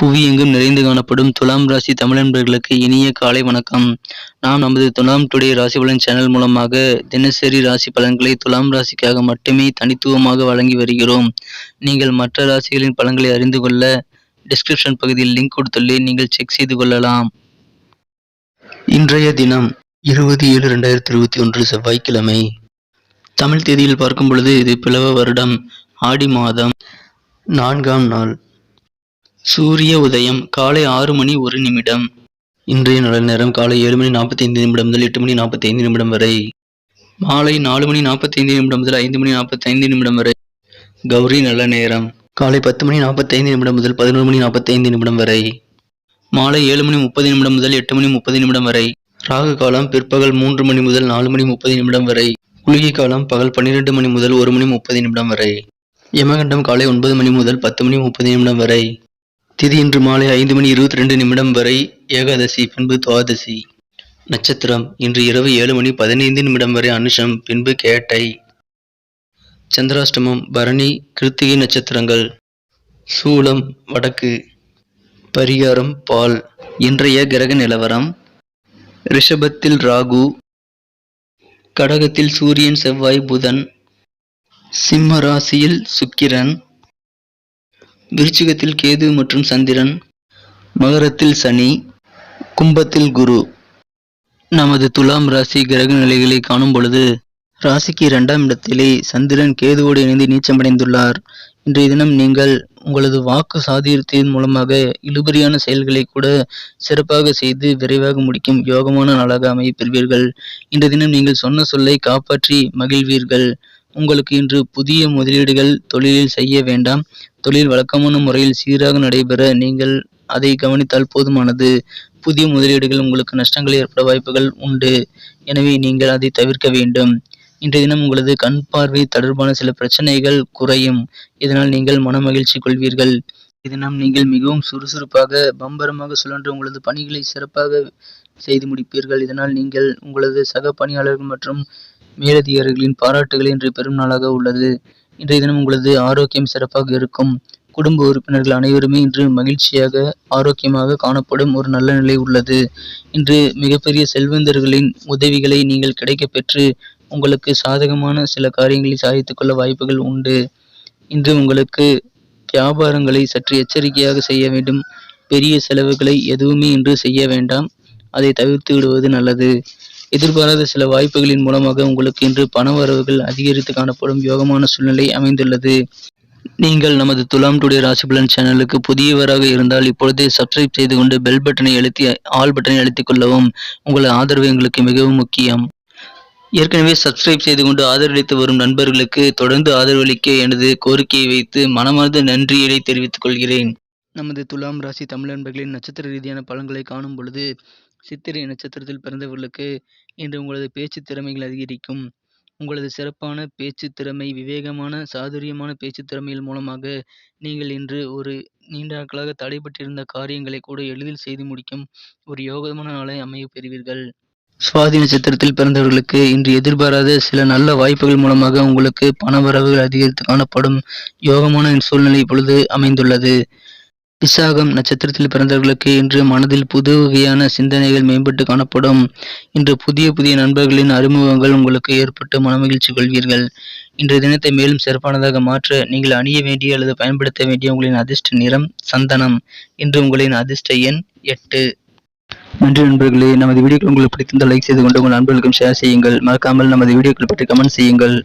புவி எங்கும் நிறைந்து காணப்படும் துலாம் ராசி தமிழன்பர்களுக்கு இனிய காலை வணக்கம். நாம் நமது துலாம் டுடே ராசி பலன் சேனல் மூலமாக தினசரி ராசி பலன்களை துலாம் ராசிக்காக மட்டுமே தனித்துவமாக வழங்கி வருகிறோம். நீங்கள் மற்ற ராசிகளின் பலன்களை அறிந்து கொள்ள டிஸ்கிரிப்ஷன் பகுதியில் லிங்க் கொடுத்துள்ளே நீங்கள் செக் செய்து கொள்ளலாம். இன்றைய தினம் இருபது ஏழு ரெண்டாயிரத்தி இருபத்தி ஒன்று செவ்வாய்க்கிழமை. தமிழ் தேதியில் பார்க்கும் பொழுது இது பிளவ வருடம். ஆடி மாதம் நான்காம் நாள். சூரிய உதயம் காலை ஆறு மணி ஒரு நிமிடம். இன்றைய நல்ல நேரம் காலை ஏழு மணி நாற்பத்தைந்து நிமிடம் முதல் எட்டு மணி நாற்பத்தைந்து நிமிடம் வரை. மாலை நாலு மணி நாற்பத்தைந்து நிமிடம் முதல் ஐந்து மணி நாற்பத்தைந்து நிமிடம் வரை. கௌரி நல்ல நேரம். காலை பத்து மணி நாற்பத்தைந்து நிமிடம் முதல் பதினோரு மணி நாற்பத்தைந்து நிமிடம் வரை. மாலை ஏழு மணி முப்பது நிமிடம் முதல் எட்டு மணி முப்பது நிமிடம் வரை. ராகு காலம் பிற்பகல் மூன்று மணி முதல் நாலு மணி முப்பது நிமிடம் வரை. குளிகை காலம் பகல் பன்னிரெண்டு மணி முதல் ஒரு மணி முப்பது நிமிடம் வரை. யமகண்டம் காலை ஒன்பது மணி முதல் பத்து மணி முப்பது நிமிடம் வரை. திதி இன்று மாலை ஐந்து மணி இருபத்தி ரெண்டு நிமிடம் வரை ஏகாதசி பின்பு துவாதசி. நட்சத்திரம் இன்று இரவு ஏழு மணி பதினைந்து நிமிடம் வரை அனுஷம் பின்பு கேட்டை. சந்திராஷ்டமம் பரணி கிருத்திகை நட்சத்திரங்கள். சூலம் வடக்கு. பரிகாரம் பால். இன்றைய கிரக நிலவரம் ரிஷபத்தில் ராகு. கடகத்தில் சூரியன் செவ்வாய் புதன். சிம்ம ராசியில் சுக்கிரன். விருச்சிகத்தில் கேது மற்றும் சந்திரன் மகரத்தில் சனி கும்பத்தில் குரு. நமது துலாம் ராசி கிரக நிலைகளை காணும் பொழுது ராசிக்கு இரண்டாம் இடத்திலே சந்திரன் கேதுவோடு இணைந்து நீச்சமடைந்துள்ளார். இன்றைய தினம் நீங்கள் உங்களது வாக்கு சாதியத்தின் மூலமாக இழுபறியான செயல்களை கூட சிறப்பாக செய்து விரைவாக முடிக்கும் யோகமான நாளாக அமைய பெறுவீர்கள். இன்றைய தினம் நீங்கள் சொன்ன சொல்லை காப்பாற்றி மகிழ்வீர்கள். உங்களுக்கு இன்று புதிய முதலீடுகள் தொழிலில் செய்ய வேண்டாம். தொழில் வழக்கமான முறையில் சீராக நடைபெற நீங்கள் அதை கவனித்தால் போதுமானது. புதிய முதலீடுகள் உங்களுக்கு நஷ்டங்கள் ஏற்பட வாய்ப்புகள் உண்டு. எனவே நீங்கள் அதை தவிர்க்க வேண்டும். இன்றைய தினம் உங்களது கண் பார்வை தொடர்பான சில பிரச்சனைகள் குறையும். இதனால் நீங்கள் மனமகிழ்ச்சி கொள்வீர்கள். இதனால் நீங்கள் மிகவும் சுறுசுறுப்பாக பம்பரமாக சுழன்று உங்களது பணிகளை சிறப்பாக செய்து முடிப்பீர்கள். இதனால் நீங்கள் உங்களது சக பணியாளர்கள் மற்றும் மேலதிகாரிகளின் பாராட்டுகளை இன்று பெரும் நாளாக உள்ளது. இன்றைய தினம் உங்களது ஆரோக்கியம் சிறப்பாக இருக்கும். குடும்ப உறுப்பினர்கள் அனைவருமே இன்று மகிழ்ச்சியாக ஆரோக்கியமாக காணப்படும் ஒரு நல்ல நிலை உள்ளது. இன்று மிகப்பெரிய செல்வந்தர்களின் உதவிகளை நீங்கள் கிடைக்கப் பெற்று உங்களுக்கு சாதகமான சில காரியங்களை சாதித்துக் கொள்ள வாய்ப்புகள் உண்டு. இன்று உங்களுக்கு வியாபாரங்களை சற்று எச்சரிக்கையாக செய்ய வேண்டும். பெரிய செலவுகளை எதுவுமே இன்று செய்ய வேண்டாம். அதை தவிர்த்து விடுவது நல்லது. எதிர்பாராத சில வாய்ப்புகளின் மூலமாக உங்களுக்கு இன்று பண வரவுகள் அதிகரித்து காணப்படும் யோகமான சூழ்நிலை அமைந்துள்ளது. நீங்கள் நமது துலாம் டுடே ராசி பலன் சேனலுக்கு புதியவராக இருந்தால் இப்பொழுதே சப்ஸ்கிரைப் செய்து கொண்டு பெல் பட்டனை அழுத்தி ஆல் பட்டனை அழுத்திக் கொள்ளவும். உங்கள் ஆதரவு எங்களுக்கு மிகவும் முக்கியம். ஏற்கனவே சப்ஸ்கிரைப் செய்து கொண்டு ஆதரவளித்து வரும் நண்பர்களுக்கு தொடர்ந்து ஆதரவளிக்க எனது கோரிக்கையை வைத்து மனமார்ந்த நன்றியை தெரிவித்துக் கொள்கிறேன். நமது துலாம் ராசி தமிழ் நண்பர்களின் நட்சத்திர ரீதியான பலன்களை காணும் பொழுது சித்திரை நட்சத்திரத்தில் பிறந்தவர்களுக்கு இன்று உங்களது பேச்சு திறமைகள் அதிகரிக்கும். உங்களது சிறப்பான பேச்சு திறமை விவேகமான சாதுரியமான பேச்சு திறமையின் மூலமாக நீங்கள் இன்று ஒரு நீண்ட நாட்களாக தடைபட்டிருந்த காரியங்களை கூட எளிதில் செய்து முடிக்கும் ஒரு யோகமான நாளை அமைய பெறுவீர்கள். சுவாதி நட்சத்திரத்தில் பிறந்தவர்களுக்கு இன்று எதிர்பாராத சில நல்ல வாய்ப்புகள் மூலமாக உங்களுக்கு பண வரவுகள் அதிகரித்து காணப்படும் யோகமான சூழ்நிலை இப்பொழுது அமைந்துள்ளது. விசாகம் நட்சத்திரத்தில் பிறந்தவர்களுக்கு இன்று மனதில் புது வகையான சிந்தனைகள் மேம்பட்டு காணப்படும். இன்று புதிய புதிய நண்பர்களின் அறிமுகங்கள் உங்களுக்கு ஏற்பட்டு மனமகிழ்ச்சி கொள்வீர்கள். இன்றைய தினத்தை மேலும் சிறப்பானதாக மாற்ற நீங்கள் அணிய வேண்டிய அல்லது பயன்படுத்த வேண்டிய உங்களின் அதிர்ஷ்ட நிறம் சந்தனம். இன்று உங்களின் அதிர்ஷ்ட எண் எட்டு. நன்றி நண்பர்களே நமது வீடியோக்கள் உங்களுக்கு பிடித்திருந்தால் லைக் செய்து கொண்டு உங்கள் நண்பர்களுக்கும் ஷேர் செய்யுங்கள். மறக்காமல் நமது வீடியோக்கள் பற்றி கமெண்ட் செய்யுங்கள்.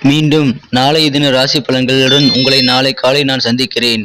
மீண்டும் நாளைய தின ராசி பலன்களுடன் உங்களை நாளை காலை நான் சந்திக்கிறேன்.